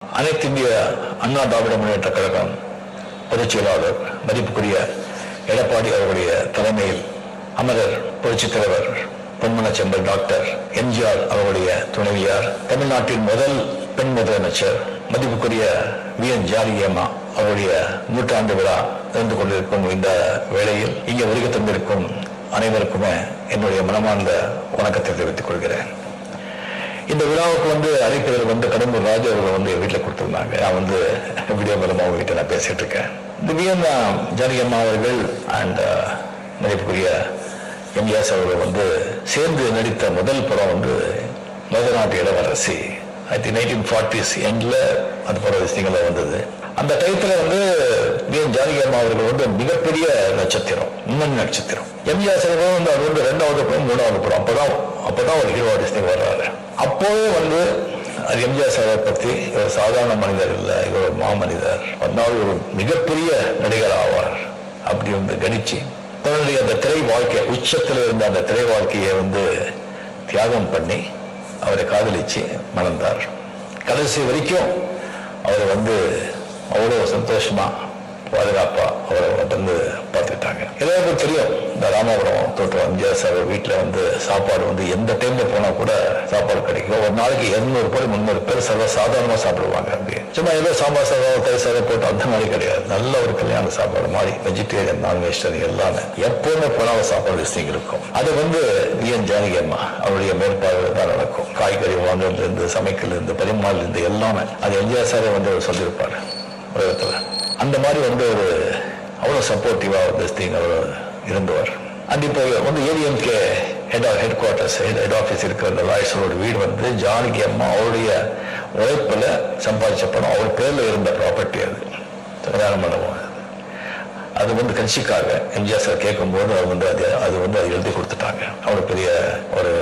அனைத்து இந்திய அண்ணா திராவிட முன்னேற்ற கழகம் பொதுச் செயலாளர் மதிப்புக்குரிய எடப்பாடி அவருடைய தலைமையில் அமரர் புரட்சித் தலைவர் பொன்மனச்செம்பல் டாக்டர் எம்ஜிஆர் அவருடைய துணைவியார் தமிழ்நாட்டின் முதல் பெண் முதலமைச்சர் மதிப்புக்குரிய வி. என். ஜாரியம்மா அவருடைய நூற்றாண்டு விழா நடந்து கொண்டிருக்கும் இந்த வேளையில் இங்கே வருகை தந்திருக்கும் அனைவருக்குமே என்னுடைய மனமார்ந்த வணக்கத்தை தெரிவித்துக் கொள்கிறேன். இந்த விழாவுக்கு வந்து அழைப்பதில் வந்து கடம்பூர் ராஜு அவர்கள் வந்து வீட்டில் கொடுத்துருந்தாங்க. நான் வந்து வீடியோ மூலமாக உங்ககிட்ட நான் பேசிட்டு இருக்கேன். இந்த ஜானகி அம்மா அவர்கள் அண்ட் uh, மதிப்புக்குரிய எம்ஜிஆர் அவர்கள் வந்து சேர்ந்து நடித்த முதல் படம் வந்து மதுநாட்டு இளவரசி. ஐ திங்க் நைன்டீன் ஃபார்ட்டிஸ் எண்டில் அந்த படம் விஷயங்கள வந்தது. அந்த டயத்தில் வந்து வி என் ஜானகியம்மா அவர்கள் வந்து மிகப்பெரிய நட்சத்திரம் முன்னணி நட்சத்திரம். எம்ஜிஆர் சார் வந்து அவர் வந்து ரெண்டாவது படம் மூணாவது படம் அப்பதான் அப்பதான் ஒரு ஹீரோ ஆர்டிஸ்டிங் வர்றாரு. அப்போவே வந்து அது எம்ஜிஆர் சாரை பற்றி இவர் சாதாரண மனிதர் இல்லை இவர் ஒரு மாமனிதர். அதனால் ஒரு மிகப்பெரிய நடிகர் ஆவார். அப்படி வந்து கணிச்சு தன்னுடைய அந்த திரை வாழ்க்கை உச்சத்தில் இருந்த அந்த திரை வாழ்க்கையை வந்து தியாகம் பண்ணி அவரை காதலிச்சு மணந்தார். கடைசி வரைக்கும் அவரை வந்து அவ்வளோ சந்தோஷமா பாதுகாப்பா அவரை வந்து பார்த்துக்கிட்டாங்க. எல்லாருக்கும் தெரியும் இந்த ராமபுரம் தோட்டம் எம்ஜிஆர் சார் வீட்டில் வந்து சாப்பாடு வந்து எந்த டைம்ல போனா கூட சாப்பாடு கிடைக்கும் ஒரு நாளைக்கு இருநூறு பேர் முந்நூறு பேர் சர்வ சாதாரணமா சாப்பிடுவாங்க அப்படி சும்மா ஏதோ சாம்பார் சாதம் கறி சாதம் போட்டு அந்த மாதிரி கிடையாது. நல்ல ஒரு கல்யாண சாப்பாடு மாதிரி வெஜிடேரியன் நான் வெஜிடேரியன் எல்லாமே எப்பவுமே புலாவ சாப்பாடு விஷயம் இருக்கும். அது வந்து விஎன் ஜானகி அம்மா அவருடைய மேற்பார்வை தான் நடக்கும். காய்கறி வாங்குறதுல இருந்து சமைக்கல இருந்து பரிமாறல இருந்து எல்லாமே. அது எம்ஜிஆர் சாரே வந்து அவர் சொல்லியிருப்பாரு உலகத்துல. அந்த மாதிரி வந்து ஒரு அவ்வளோ சப்போர்ட்டிவாக வந்து ஸ்திங் அவர் இருந்தவர். அண்ட் இப்போ வந்து ADMK head of headquarters head head office இருக்கிற அந்த லாயர்ஸரோட வீடு வந்து ஜானகி அம்மா அவருடைய உழைப்பில் சம்பாதிச்ச பணம். அவர் பேரில் இருந்த ப்ராப்பர்ட்டி அது. கல்யாண மண்டபம் அது. அது வந்து கட்சிக்காக எம்ஜிஆர் சார் கேட்கும்போது அவர் வந்து அது அது வந்து அது எழுதி கொடுத்துட்டாங்க. அவர் பெரிய ஒரு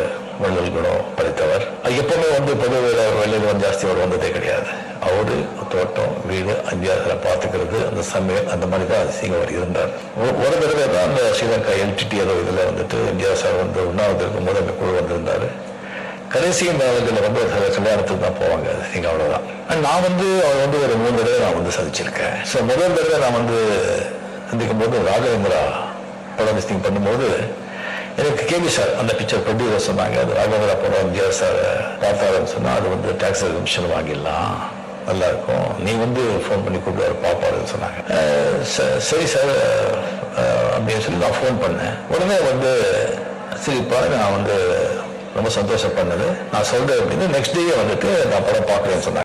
வள்ளல் குணம் படைத்தவர். அது எப்பவுமே வந்து பொது வேலை வள்ளல் குணம் ஜாஸ்தி அவர் வந்ததே கிடையாது. அவரு தோட்டம் வீடு எம்ஜிஆர் பார்த்துக்கிறது அந்த சமையல் அந்த மாதிரி தான் அதிசயம் அவர் இருந்தார். ஒரு- ஒரு தடவை தான் அந்த ஸ்ரீலங்கா எல்டிடி ஏதோ இதில் வந்துட்டு எம்ஜிஆர் சார் வந்து உண்ணாவது இருக்கும்போது அந்த குழு வந்திருந்தாரு. கடைசி நாளில் வந்து சில கல்யாணத்துக்கு தான் போவாங்க. நீங்க அவ்வளோதான் And நான் வந்து அவர் வந்து ஒரு மூணு தடவை நான் வந்து சந்திச்சிருக்கேன். ஸோ முதல் தடவை நான் வந்து சந்திக்கும் போது ராகவேந்திரா படம் லிஸ்டிங் பண்ணும்போது எனக்கு கேவி சார் அந்த பிக்சர் ப்ரொடியூசர் சொன்னாங்க. அது ராகவேந்திரா படம் எம்ஜிஆர் சார் பார்த்தாருன்னு சொன்னால் அது வந்து டாக்ஸ் கமிஷன் வாங்கிடலாம். நல்லா இருக்கும் நீ வந்து ஃபோன் பண்ணி கூப்பிட்டு பாப்பாருன்னு சொன்னாங்க. ச- சரி சார் அப்படின்னு சொல்லி நான் ஃபோன் பண்ணேன். உடனே வந்து சரிப்பா நான் வந்து ரொம்ப சந்தோஷம் பண்ணது நான் சொல்றேன் அப்படின்னு நெக்ஸ்ட் டே வந்துட்டு நான் படம் பார்க்குறேன்னு சொன்னாங்க.